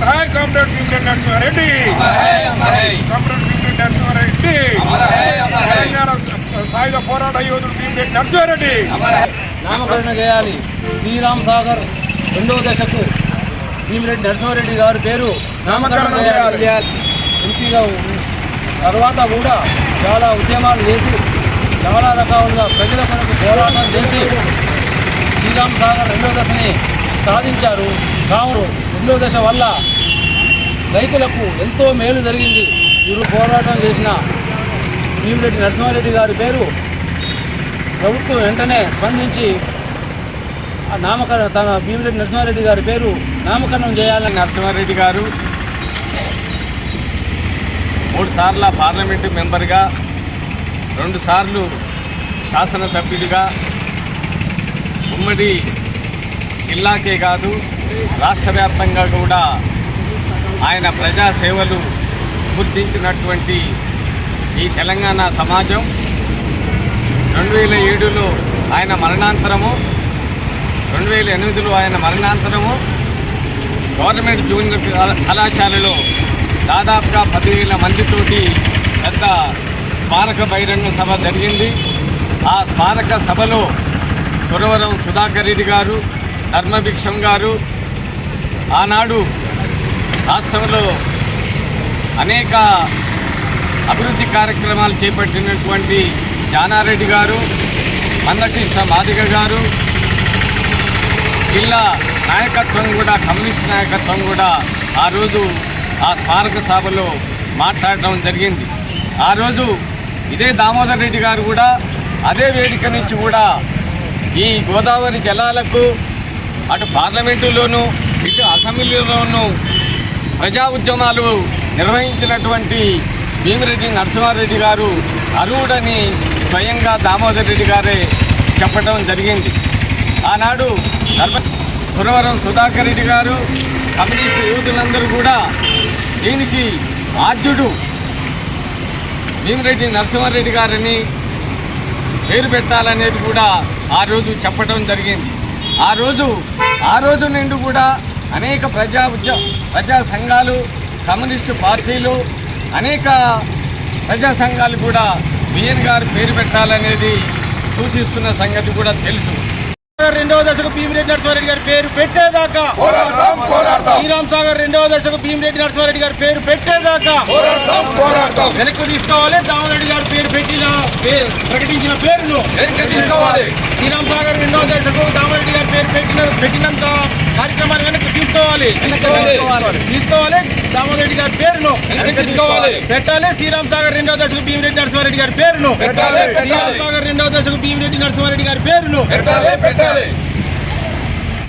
అమర్ హై comrade Bheemreddy Narasimhareddy comrade Bheemreddy Narasimhareddy Telangana సాయుధ పోరాట యోధుడు భీమరెడ్డి నరసింహారెడ్డి నామకరణ చేయాలి. శ్రీరామ్ సాగర్ రెండవ దశకు భీమిరెడ్డి నరసింహారెడ్డి గారి పేరు నామకరణ చేయాలి. ఎంపీగా తర్వాత కూడా చాలా ఉద్యమాలు చేసి చాలా రకాలుగా ప్రజల కొరకు పోరాటం చేసి శ్రీరామ్ సాగర్ రెండవ దశని సాధించారు. కావున రెండవ దశ వల్ల రైతులకు ఎంతో మేలు జరిగింది. వీరు పోరాటం చేసిన భీమిరెడ్డి నరసింహారెడ్డి గారి పేరు ప్రభుత్వం వెంటనే స్పందించి ఆ నామకరణ తన భీమిరెడ్డి నరసింహారెడ్డి గారి పేరు నామకరణం చేయాలని నరసింహారెడ్డి గారు మూడు సార్ల పార్లమెంటు మెంబర్గా రెండు సార్లు శాసనసభ్యుడిగా ఉమ్మడి జిల్లాకే కాదు రాష్ట్ర వ్యాప్తంగా కూడా ఆయన ప్రజాసేవలు గుర్తించినటువంటి ఈ తెలంగాణ సమాజం. రెండు వేల ఏడులో ఆయన మరణాంతరము రెండు వేల ఎనిమిదిలో ఆయన మరణాంతరము. గవర్నమెంట్ జూనియర్ కళా- కళాశాలలో దాదాపుగా పదివేల మందితోటి పెద్ద స్మారక బహిరంగ సభ జరిగింది. ఆ స్మారక సభలో సురవరం సుధాకర్ రెడ్డి గారు ధర్మభిక్షం గారు ఆనాడు రాష్ట్రంలో అనేక అభివృద్ధి కార్యక్రమాలు చేపట్టినటువంటి జానారెడ్డి గారు మందకృష్ణ మాదిగ గారు జిల్లా నాయకత్వం కూడా కమ్యూనిస్ట్ నాయకత్వం కూడా ఆ రోజు ఆ స్మారక సభలో మాట్లాడడం జరిగింది. ఆ రోజు ఇదే దామోదర్ రెడ్డి గారు కూడా అదే వేదిక నుంచి కూడా ఈ గోదావరి జలాలకు అటు పార్లమెంటులోనూ ఇటు అసెంబ్లీలోనూ ప్రజా ఉద్యమాలు నిర్వహించినటువంటి భీమిరెడ్డి నరసింహారెడ్డి గారు అర్హుడని స్వయంగా దామోదర్ రెడ్డి గారే చెప్పడం జరిగింది. ఆనాడు గురువరం సుధాకర్ రెడ్డి గారు కమ్యూనిస్టు యువతులందరూ కూడా దీనికి ఆద్యుడు భీమిరెడ్డి నరసింహారెడ్డి గారిని పేరు పెట్టాలనేది కూడా ఆ రోజు చెప్పడం జరిగింది. ఆ రోజు ఆ రోజు నుండి కూడా అనేక ప్రజా ఉద్య ప్రజా సంఘాలు కమ్యూనిస్టు పార్టీలు అనేక ప్రజా సంఘాలు కూడా బిఎన్ గారు పేరు పెట్టాలనేది సూచిస్తున్న సంగతి కూడా తెలుసు. రెండవ దశకు భీమిరెడ్డి నరసింహారెడ్డి గారి పేరు పెట్టేదాకా. శ్రీరామ్ సాగర్ రెండవ దశకు భీమిరెడ్డి నరసింహారెడ్డి గారి పేరు పెట్టేదాకా. వెనక్కి తీసుకోవాలి దామరెడ్డి గారి పేరు పెట్టిన ప్రకటించిన పేరును. శ్రీరామ్ సాగర్ రెండవ దశకు దామరెడ్డి గారి పేరు పెట్టిన పెట్టినంత కార్యక్రమాన్ని వెనక్కి తీసుకోవాలి. గారి పేరును పెట్టాలి. శ్రీరామ్ సాగర్ రెండవ దశకు భీమిరెడ్డి నరసింహారెడ్డి గారి పేరును శ్రీరామ్ సాగర్ రెండవ దశకు భీమిరెడ్డి నరసింహారెడ్డి గారి పేరును